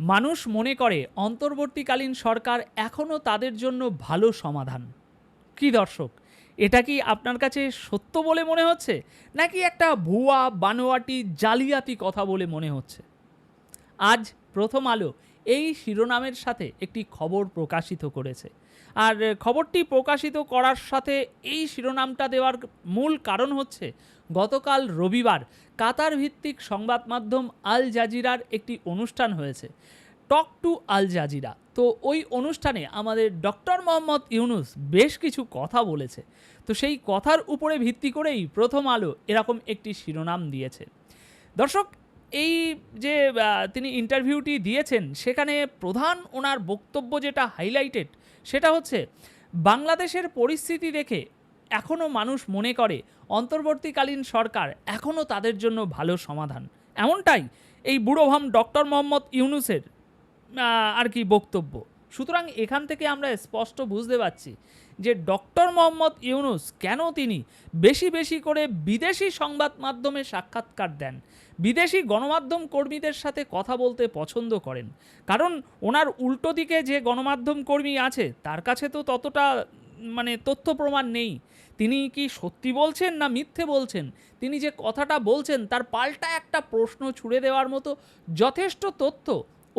মানুষ মনে করে অন্তর্বর্তীকালীন সরকার এখনও তাদের জন্য ভালো সমাধান। কি দর্শক, এটা কি আপনার কাছে সত্য বলে মনে হচ্ছে? নাকি একটা ভুয়া, বানোয়াটি, জালিয়াতি কথা বলে মনে হচ্ছে? আজ প্রথম আলো এই শিরোনামের সাথে একটি খবর প্রকাশিত করেছে। আর খবরটি প্রকাশিত করার সাথে এই শিরোনামটা দেওয়ার মূল কারণ হচ্ছে, গতকাল রবিবার কাতার ভিত্তিক সংবাদ মাধ্যম আল জাজিরার একটি অনুষ্ঠান হয়েছে। Talk to Al Jazeera. তো ওই অনুষ্ঠানে আমাদের ডক্টর মোহাম্মদ ইউনুস বেশ কিছু কথা বলেছে। তো সেই কথার উপরে ভিত্তি করেই প্রথম আলো এরকম একটি শিরোনাম দিয়েছে। দর্শক এই যে তিনি ইন্টারভিউটি দিয়েছেন, সেখানে প্রধান ওনার বক্তব্য যেটা হাইলাইটেড সেটা হচ্ছে, বাংলাদেশের পরিস্থিতি দেখে এখনও মানুষ মনে করে, অন্তর্বর্তীকালীন সরকার এখনও তাদের জন্য ভালো সমাধান। এমনটাই এই বুড়োভাম ডক্টর মোহাম্মদ ইউনুসের আর কি বক্তব্য। সুতরাং এখান থেকে আমরা স্পষ্ট বুঝতে পারছি যে ডক্টর মোহাম্মদ ইউনুস কেন তিনি বেশি বেশি করে বিদেশি সংবাদ মাধ্যমে সাক্ষাৎকার দেন, বিদেশি গণমাধ্যম কর্মীদের সাথে কথা বলতে পছন্দ করেন। কারণ ওনার উল্টো দিকে যে গণমাধ্যম কর্মী আছে, তার কাছে তো ততটা মানে তথ্য প্রমাণ নেই। তিনি কি সত্যি বলছেন না মিথ্যে বলছেন? তিনি যে কথাটা বলছেন, তার পাল্টা একটা প্রশ্ন ছুড়ে দেওয়ার মতো যথেষ্ট তথ্য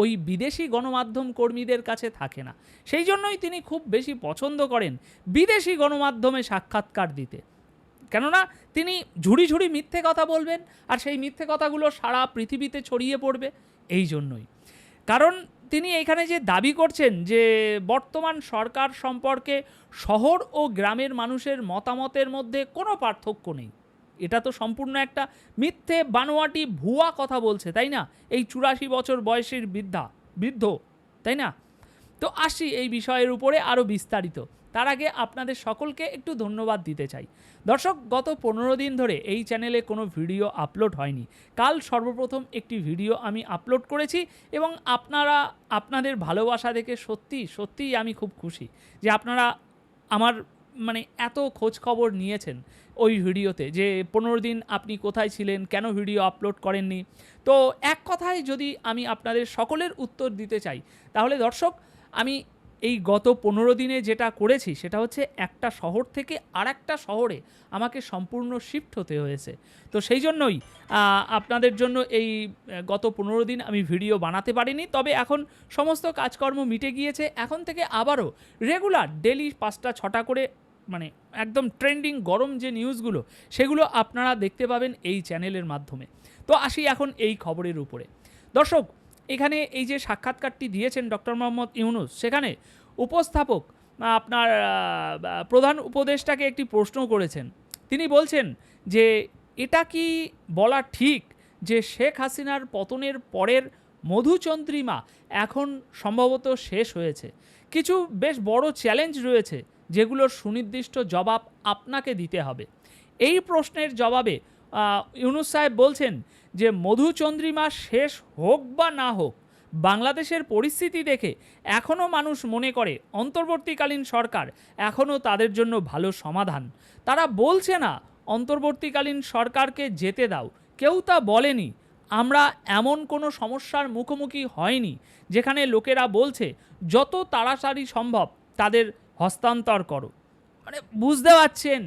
ওই বিদেশি গণমাধ্যম কর্মীদের কাছে থাকে না। সেই জন্যই তিনি খুব বেশি পছন্দ করেন বিদেশি গণমাধ্যমে সাক্ষাৎকার দিতে। কেননা তিনি ঝুড়ি ঝুড়ি মিথ্যে কথা বলবেন আর সেই মিথ্যে কথাগুলো সারা পৃথিবীতে ছড়িয়ে পড়বে এই জন্যই। কারণ তিনি এখানে যে দাবি করছেন যে বর্তমান সরকার সম্পর্কে শহর ও গ্রামের মানুষের মতামতের মধ্যে কোনো পার্থক্য নেই। এটা তো সম্পূর্ণ একটা মিথ্যে বানোয়াটি ভুয়া কথা বলছে, তাই না? এই চুরাশি বছর বয়সের বৃদ্ধা, বৃদ্ধ, তাই না? তো আসি এই বিষয়ের উপরে আরও বিস্তারিত। তার আগে আপনাদের সকলকে একটু ধন্যবাদ দিতে চাই। দর্শক, গত পনেরো দিন ধরে এই চ্যানেলে কোনো ভিডিও আপলোড হয়নি। কাল সর্বপ্রথম একটি ভিডিও আমি আপলোড করেছি এবং আপনারা, আপনাদের ভালোবাসা দেখে সত্যি, সত্যিই আমি খুব খুশি যে আপনারা আমার মানে এত খোঁজ খবর নিয়েছেন ওই ভিডিওতে যে পনেরো দিন আপনি কোথায় ছিলেন, কেন ভিডিও আপলোড করেননি? তো এক কথায় যদি আমি আপনাদের সকলের উত্তর দিতে চাই, তাহলে দর্শক, আমি এই গত পনেরো দিনে যেটা করেছি সেটা হচ্ছে একটা শহর থেকে আর একটা শহরে আমাকে সম্পূর্ণ শিফট হতে হয়েছে। তো সেই জন্যই আপনাদের জন্য এই গত পনেরো দিন আমি ভিডিও বানাতে পারিনি। তবে এখন সমস্ত কাজকর্ম মিটে গিয়েছে। এখন থেকে আবারও রেগুলার ডেলি পাঁচটা, ছটা করে মানে একদম ট্রেন্ডিং গরম যে নিউজগুলো সেগুলো আপনারা দেখতে পাবেন এই চ্যানেলের মাধ্যমে। তো আসি এখন এই খবরের উপরে। দর্শক এখানে এই যে সাক্ষাৎকারটি দিয়েছেন ডক্টর মোহাম্মদ ইউনুস, সেখানে উপস্থাপক আপনার প্রধান উপদেষ্টাকে একটি প্রশ্ন করেছেন। তিনি বলছেন যে, এটা কি বলা ঠিক যে শেখ হাসিনার পতনের পরের মধুচন্দ্রিমা এখন সম্ভবত শেষ হয়েছে? কিছু বেশ বড় চ্যালেঞ্জ রয়েছে যেগুলোর সুনির্দিষ্ট জবাব আপনাকে দিতে হবে। এই প্রশ্নের জবাবে ইউনুস সাহেব বলছেন যে মধুচন্দ্রিমা শেষ হোক বা না হোক, বাংলাদেশের পরিস্থিতি দেখে এখনও মানুষ মনে করে অন্তর্বর্তীকালীন সরকার এখনও তাদের জন্য ভালো সমাধান। তারা বলছে না, অন্তর্বর্তীকালীন সরকারকে যেতে দাও। কেউ তা বলেনি। আমরা এমন কোনো সমস্যার মুখোমুখি হয়নি, যেখানে লোকেরা বলছে, যত তাড়াতাড়ি সম্ভব তাদের হস্তান্তর করো। মানে বুঝতে পারছেন?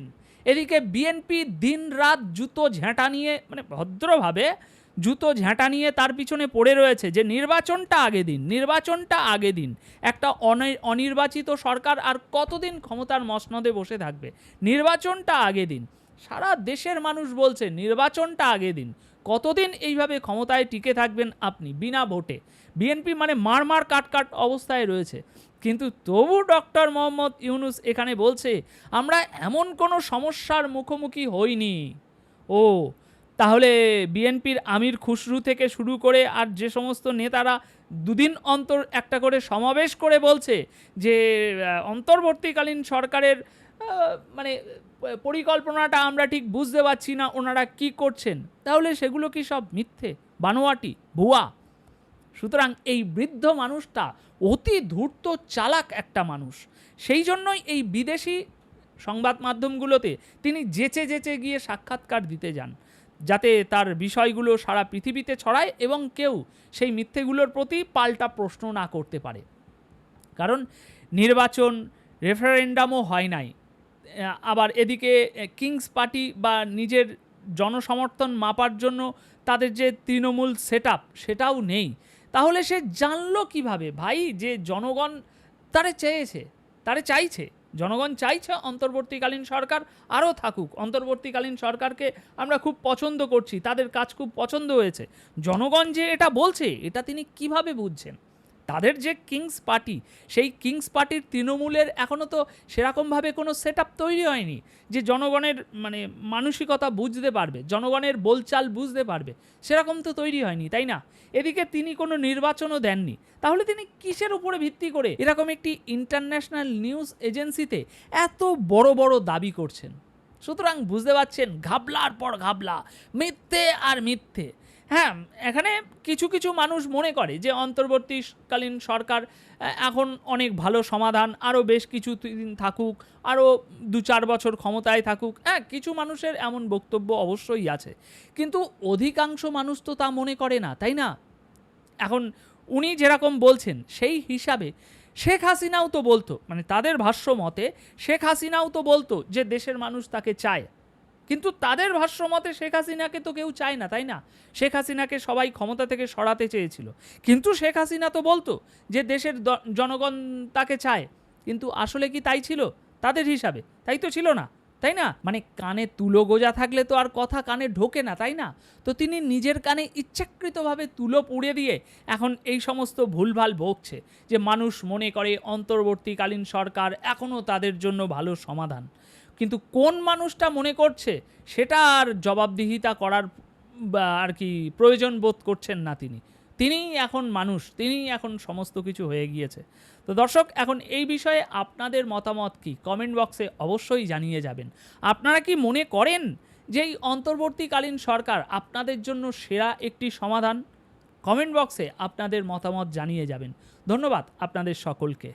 এদিকে বিএনপি দিন রাত জুতো ঝেঁটা নিয়ে মানে ভদ্রভাবে জুতো ঝেঁটা নিয়ে তার পিছনে পড়ে রয়েছে যে নির্বাচনটা আগে দিন, নির্বাচনটা আগে দিন। একটা অনির্বাচিত সরকার আর কতদিন ক্ষমতার মসনদে বসে থাকবে? নির্বাচনটা আগে দিন। সারা দেশের মানুষ বলছে নির্বাচনটা আগে দিন। কতদিন এইভাবে ক্ষমতায় টিকে থাকবেন আপনি? বিনা ভোটে। বিএনপি মানে মার মার কাট কাট অবস্থায় রয়েছে। কিন্তু তবু ডক্টর মোহাম্মদ ইউনুস এখানে বলছে, আমরা এমন কোনো সমস্যার মুখোমুখি হইনি। ও, তাহলে বিএনপির আমির খুসরু থেকে শুরু করে আর যে সমস্ত নেতারা দুদিন অন্তর একটা করে সমাবেশ করে বলছে যে অন্তর্বর্তীকালীন সরকারের মানে পরিকল্পনাটা আমরা ঠিক বুঝতে পারছি না, ওনারা কি করছেন? তাহলে সেগুলো কি সব মিথ্যে? বানোয়াটি? ভুয়া? সুতরাং এই বৃদ্ধ মানুষটা অতি ধূর্ত চালাক একটা মানুষ। সেই জন্যই এই বিদেশি সংবাদ মাধ্যমগুলোতে তিনি যেচে যেচে গিয়ে সাক্ষাৎকার দিতে যান, যাতে তার বিষয়গুলো সারা পৃথিবীতে ছড়ায় এবং কেউ সেই মিথ্যেগুলোর প্রতি পাল্টা প্রশ্ন না করতে পারে। কারণ নির্বাচন রেফারেন্ডামও হয় নাই। আবার এদিকে কিংস পার্টি বা নিজের জনসমর্থন মাপার জন্য তাদের যে তৃণমূল সেট সেটাও নেই। তাহলে সে জানলো কীভাবে? ভাই, যে জনগণ তারে চেয়েছে, তারে চাইছে, জনগণ চাইছে অন্তর্বর্তীকালীন সরকার আরও থাকুক। অন্তর্বর্তীকালীন সরকারকে আমরা খুব পছন্দ করছি, তাদের কাজ খুব পছন্দ হয়েছে। জনগণ যে এটা বলছে, এটা তিনি কীভাবে বুঝছেন? তাদের যে কিংস পার্টি, সেই কিংস পার্টির তৃণমূলের এখনও তো সেরকমভাবে কোনো সেট তৈরি হয়নি যে জনগণের মানে মানসিকতা বুঝতে পারবে, জনগণের বলচাল বুঝতে পারবে, সেরকম তো তৈরি হয়নি, তাই না? এদিকে তিনি কোনো নির্বাচনও দেননি, তাহলে তিনি কিসের উপরে ভিত্তি করে এরকম একটি ইন্টারন্যাশনাল নিউজ এজেন্সিতে এত বড় বড় দাবি করছেন? সুতরাং বুঝতে পারছেন ঘাবলার পর ঘাবলা, মিথ্যে আর মিথ্যে। হ্যাঁ এখানে কিছু কিছু মানুষ মনে করে যে অন্তর্বর্তীকালীন সরকার এখন অনেক ভালো সমাধান, আরও বেশ কিছু দিন থাকুক, আরও দু চার বছর ক্ষমতায় থাকুক। হ্যাঁ কিছু মানুষের এমন বক্তব্য অবশ্যই আছে। কিন্তু অধিকাংশ মানুষ তো তা মনে করে না, তাই না? এখন উনি যেরকম বলছেন, সেই হিসাবে শেখ হাসিনাও তো বলতো মানে তাদের ভাষ্য মতে শেখ হাসিনাও তো বলতো যে দেশের মানুষ তাকে চায়। কিন্তু তাদের ভাষ্য মতে শেখ হাসিনাকে তো কেউ চায় না, তাই না? শেখ হাসিনাকে সবাই ক্ষমতা থেকে সরাতে চেয়েছিল। কিন্তু শেখ হাসিনা তো বলতো যে দেশের জনগণ তাকে চায়। কিন্তু আসলে কি তাই ছিল? তাদের হিসাবে। তাই তো ছিল না। তাই না? মানে কানে তুলো গোজা থাকলে তো আর কথা কানে ঢোকে না, তাই না? তো তিনি নিজের কানে ইচ্ছাকৃতভাবে তুলো পুড়ে দিয়ে এখন এই সমস্ত ভুলভাল ভোগছে যে মানুষ মনে করে অন্তর্বর্তীকালীন সরকার এখনও তাদের জন্য ভালো সমাধান। কিন্তু কোন মানুষটা মনে করছে সেটা আর জবাবদিহিতা করার আর কি প্রয়োজন বোধ করছেন না তিনি। তিনিই এখন মানুষ, তিনিই এখন সমস্ত কিছু হয়ে গিয়েছে। তো দর্শক, এখন এই বিষয়ে আপনাদের মতামত কি? কমেন্ট বক্সে অবশ্যই জানিয়ে যাবেন। আপনারা কি মনে করেন যে এই অন্তর্বর্তীকালীন সরকার আপনাদের জন্য সেরা একটি সমাধান? কমেন্ট বক্সে আপনাদের মতামত জানিয়ে যাবেন। ধন্যবাদ আপনাদের সকলকে।